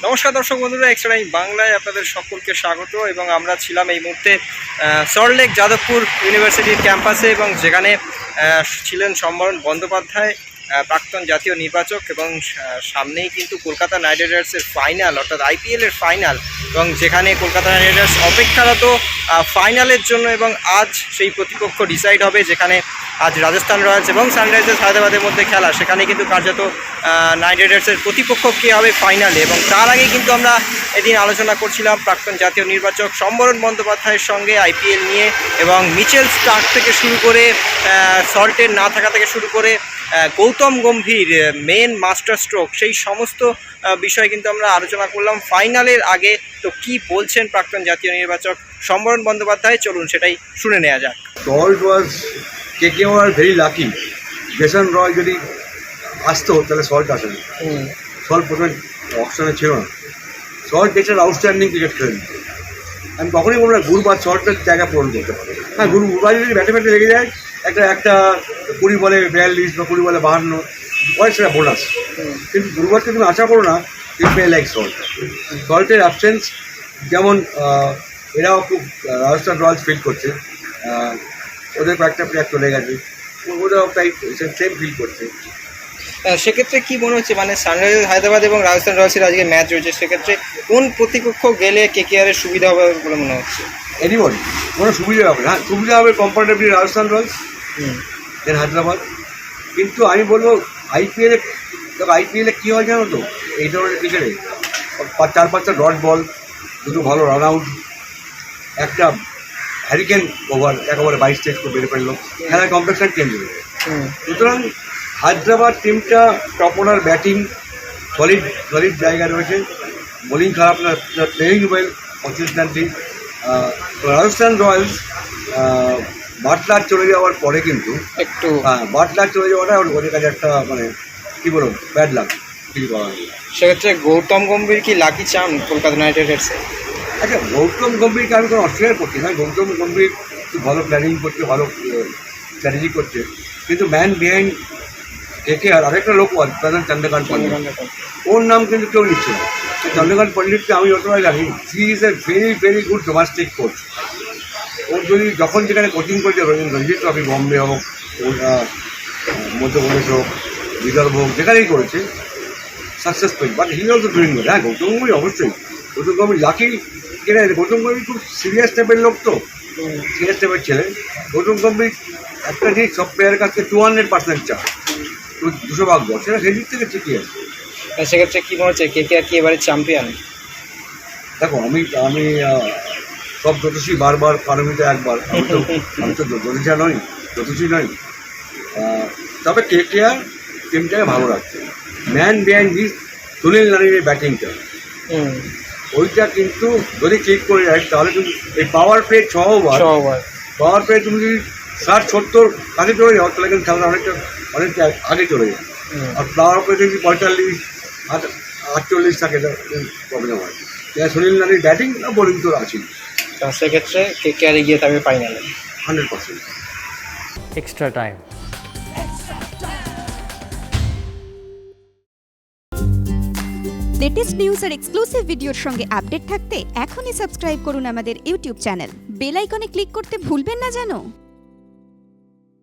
নমস্কার দর্শক বন্ধুরা এক্সট্রা টাইম বাংলায় আপনাদের সকলকে স্বাগত এবং আমরা ছিলাম এই মুহূর্তে সল্টলেক যাদবপুর ইউনিভার্সিটির ক্যাম্পাসে এবং যেখানে ছিলেন সম্বরণ বন্দ্যোপাধ্যায় প্রাক্তন জাতীয় নির্বাচক এবং সামনেই কিন্তু কলকাতা নাইট রাইডার্সের ফাইনাল অর্থাৎ আইপিএল এর ফাইনাল এবং যেখানে কলকাতা নাইট রাইডার্স অপেক্ষারত ফাইনালের জন্য এবং আজ সেই প্রতিপক্ষ ডিসাইড হবে যেখানে আজ রাজস্থান রয়্যালস এবং সানরাইজার্স হায়দ্রাবাদের মধ্যে খেলা সেখানে কিন্তু কার্যত নাইট রাইডার্সের প্রতিপক্ষ কে হবে ফাইনালে এবং তার আগে কিন্তু আমরা এদিন আলোচনা করছিলাম প্রাক্তন জাতীয় নির্বাচক সম্বরণ বন্দ্যোপাধ্যায়ের সঙ্গে আইপিএল নিয়ে এবং মিচেল স্টার্ক থেকে শুরু করে সল্টের না থাকা থেকে শুরু করে আহ, Gautam Gambhir main master stroke সেই সমস্ত বিষয় কিন্তু আমরা আলোচনা করলাম ফাইনালের আগে তো কি বলছেন প্রাক্তন জাতীয় নির্বাচক সম্বরণ বন্দ্যোপাধ্যায় চলুন সেটাই শুনে নেওয়া যাক Salt was K K R very lucky Jason Roy যদি আসতো তাহলে সল্ট আসেনি সল্ট প্রথমে অপশনে ছিল না সল্ট একটা আউটস্ট্যান্ডিং ক্রিকেট খেলেন আমি কখনই বলব না গুরু বা সল্টের জায়গা পূরণ করতে পারে হ্যাঁ গুরু গুরুবার যদি ব্যাটে ব্যাটে লেগে যায় একটা একটা কুড়ি বলে বিয়াল্লিশ বা কুড়ি বলে বাহান্ন পরে সেটা বোনাস কিন্তু গুরুবারকে তুমি আশা করো না ইউ প্লে লাইক সল্ট সল্টের অ্যাবসেন্স যেমন এরাও খুব রাজস্থান রয়্যালস ফিল করছে। ওদের কয়েকটা প্লেয়ার চলে গেছে। ওরাও তাই সেম ফিল করছে। সেক্ষেত্রে কি মনে হচ্ছে? মানে সানরাইজার্স হায়দ্রাবাদ এবং রাজস্থান রয়্যালসের আজকে ম্যাচ রয়েছে। সেক্ষেত্রে কোন প্রতিপক্ষ গেলে কে কে আরের সুবিধা হবে বলে মনে হচ্ছে? এনিবডি কোনো সুবিধা হবে না। হ্যাঁ সুবিধা হবে comparatively Rajasthan Royals. Then Hyderabad. কিন্তু আমি বলব আইপিএলে দেখো আইপিএলে কী হয় জানো তো? এই ধরনের ক্রিকেটে চার পাঁচটা ডট বল দুটো ভালো রান আউট একটা হ্যারিকেন ওভার একেবারে বাইশ টেস্ট করে বেড়ে ফেলল। খেলার কমপ্লেক্সন চেঞ্জ হয়ে সুতরাং হায়দ্রাবাদ টিমটা top order batting solid solid জায়গা রয়েছে। বোলিং খারাপ না playing well consistently Rajasthan Royals Buttler চলে যাওয়ার পরে কিন্তু একটু হ্যাঁ বাটলার চলে যাওয়াটা ওর- ওদের কাছে একটা মানে কী বলব ব্যাড লাগ কিছু করার নেই। সেক্ষেত্রে গৌতম গম্ভীর কি লাকি চান কলকাতা নাইট রাইডার্সে আচ্ছা গৌতম গম্ভীরকে আমি কোনো অস্বীকার করছি না গৌতম গম্ভীর খুব ভালো প্ল্যানিং করছে ভালো স্ট্র্যাটেজি করছে। কিন্তু ম্যান বিহাইন্ড কে কে আর আরেকটা লোক প্রধান চন্দ্রকান্ত পণ্ডিত ওর নাম কিন্তু কেউ নিচ্ছে না। চন্দ্রকান্ত পণ্ডিতকে আমি যতটা জানি she is a very very good domestic coach ওর যদি যখন যেখানে কোচিং করছে রবীন্দ্র রঞ্জিত ট্রফি বম্বে হোক মধ্যপ্রদেশ হোক বিদর্ভ হোক যেখানেই করেছে successful but he also doing good হ্যাঁ গৌতম গম্ভীর অবশ্যই। গৌতম গম্ভীর লাকি কেনা গৌতম গম্ভীর খুব সিরিয়াস টাইপের লোক তো। সিরিয়াস টাইপের ছেলে। গৌতম গম্ভীর একটা জিনিস সব প্লেয়ারের কাছে টু হান্ড্রেড পার্সেন্ট চা দুশো ভাগ বল সেটা সেদিক থেকে ঠিকই আছে। সেক্ষেত্রে কী মনে হচ্ছে কে কে আর কি এবারে চ্যাম্পিয়ন দেখো আমি আমি সব জ্যোতিষী বারবার পারমিতা একবার। আমি তো আমি তো জ্যোতিষা নই জ্যোতিষী নই। তবে কে কে আর টিমটাকে ভালো রাখছে। ম্যান বিহাইন্ড দিস সুনীল নারিনের ব্যাটিংটা ওইটা কিন্তু যদি ক্লিক করে যায় তাহলে কিন্তু এই পাওয়ার প্লে ছ ওভার পাওয়ার প্লে তুমি যদি ষাট সত্তর কাছে চলে যাও তাহলে কিন্তু খেলাটা অনেকটা অনেকটা আগে চলে যায়। আর পাওয়ার প্লে যদি পঁয়তাল্লিশ আট- আটচল্লিশ থাকে প্রবলেম হয়। সুনীল নারির ব্যাটিং না বোলিং তো আছেই? তো সেক্ষেত্রে কে কে আর এগিয়ে থাকবে ফাইনালে hundred percent extra time latest news আর এক্সক্লুসিভ ভিডিওর সঙ্গে আপডেট থাকতে এখনই সাবস্ক্রাইব করুন আমাদের ইউটিউব চ্যানেল বেল আইকনে ক্লিক করতে ভুলবেন না জানো?